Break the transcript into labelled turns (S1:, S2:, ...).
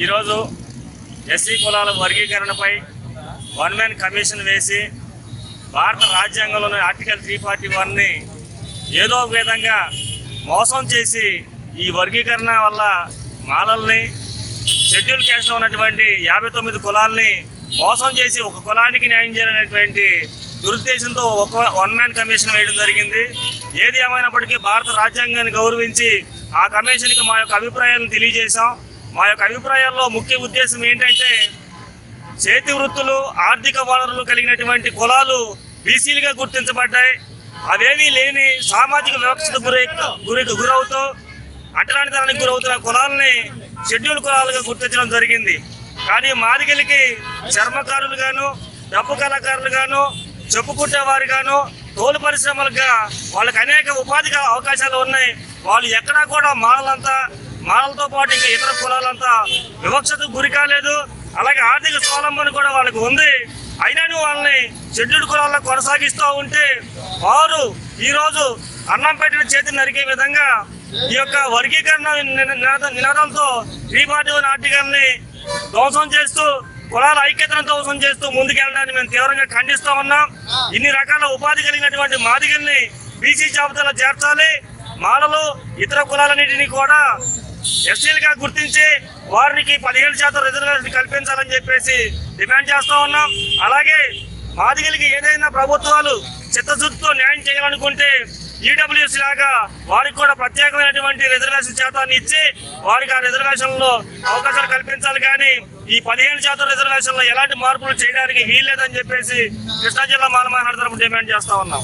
S1: ఈరోజు ఎస్సీ కులాల వర్గీకరణపై one man commission వేసి భారత రాజ్యాంగంలోని ఆర్టికల్ త్రీ ఫార్టీ వన్ని ఏదో ఒక విధంగా మోసం చేసి ఈ వర్గీకరణ వల్ల మాలల్ని షెడ్యూల్ క్యాస్ట్లో ఉన్నటువంటి యాభై తొమ్మిది కులాల్ని మోసం చేసి ఒక కులానికి న్యాయం చేయాలనేటువంటి దురుద్దేశంతో ఒక వన్ మ్యాన్ కమిషన్ వేయడం జరిగింది. ఏది ఏమైనప్పటికీ భారత రాజ్యాంగాన్ని గౌరవించి ఆ కమిషన్కి మా యొక్క అభిప్రాయాలను తెలియజేశాం. మా యొక్క అభిప్రాయాల్లో ముఖ్య ఉద్దేశం ఏంటంటే చేతి వృత్తులు ఆర్థిక వనరులు కలిగినటువంటి కులాలు బీసీలుగా గుర్తించబడ్డాయి. అవేమీ లేని సామాజిక వివక్షత గురై గురి గురవుతూ అట్టలాంటితనానికి గురవుతున్న కులాలని షెడ్యూల్ కులాలుగా గుర్తించడం జరిగింది. కానీ మాదిగలికి చర్మకారులుగాను డప్పు డబ్బు కళాకారులు గాను తోలు పరిశ్రమలుగా వాళ్ళకి అనేక ఉపాధి అవకాశాలు ఉన్నాయి. వాళ్ళు ఎక్కడా కూడా మాలంతా మాలలతో పాటు ఇంకా ఇతర కులాలంతా వివక్షతకు గురి కాలేదు. అలాగే ఆర్థిక స్వావలంబన కూడా వాళ్ళకి ఉంది. అయినను వాళ్ళని షెడ్యూల్డ్ కులాల్లో కొనసాగిస్తూ ఉంటే వారు ఈరోజు అన్నం పెట్టిన చేతిని నరికే విధంగా ఈ యొక్క వర్గీకరణ నినాదంతో త్రీ ఫార్టీ వన్ ధ్వంసం చేస్తూ కులాల ఐక్యతను ధ్వంసం చేస్తూ ముందుకెళ్ళడానికి మేము తీవ్రంగా ఖండిస్తూ ఉన్నాం. ఇన్ని రకాల ఉపాధి కలిగినటువంటి మాదిగల్ని బీసీ జాబితాలో చేర్చాలి. మాలలు ఇతర కులాలన్నింటినీ కూడా ఎస్సీలుగా గుర్తించి వారికి పదిహేడు శాతం రిజర్వేషన్ కల్పించాలని చెప్పేసి డిమాండ్ చేస్తూ ఉన్నాం. అలాగే బాధితులకి ఏదైనా ప్రభుత్వాలు చిత్తశుద్ధితో న్యాయం చేయాలనుకుంటే ఈడబ్ల్యూఎస్ లాగా వారికి కూడా ప్రత్యేకమైనటువంటి రిజర్వేషన్ శాతాన్ని ఇచ్చి వారికి ఆ రిజర్వేషన్లో అవకాశాలు కల్పించాలి. కానీ ఈ పదిహేను శాతం రిజర్వేషన్లో ఎలాంటి మార్పులు చేయడానికి వీల్లేదని చెప్పేసి కృష్ణా జిల్లా మానవ తరపు డిమాండ్ చేస్తా ఉన్నాం.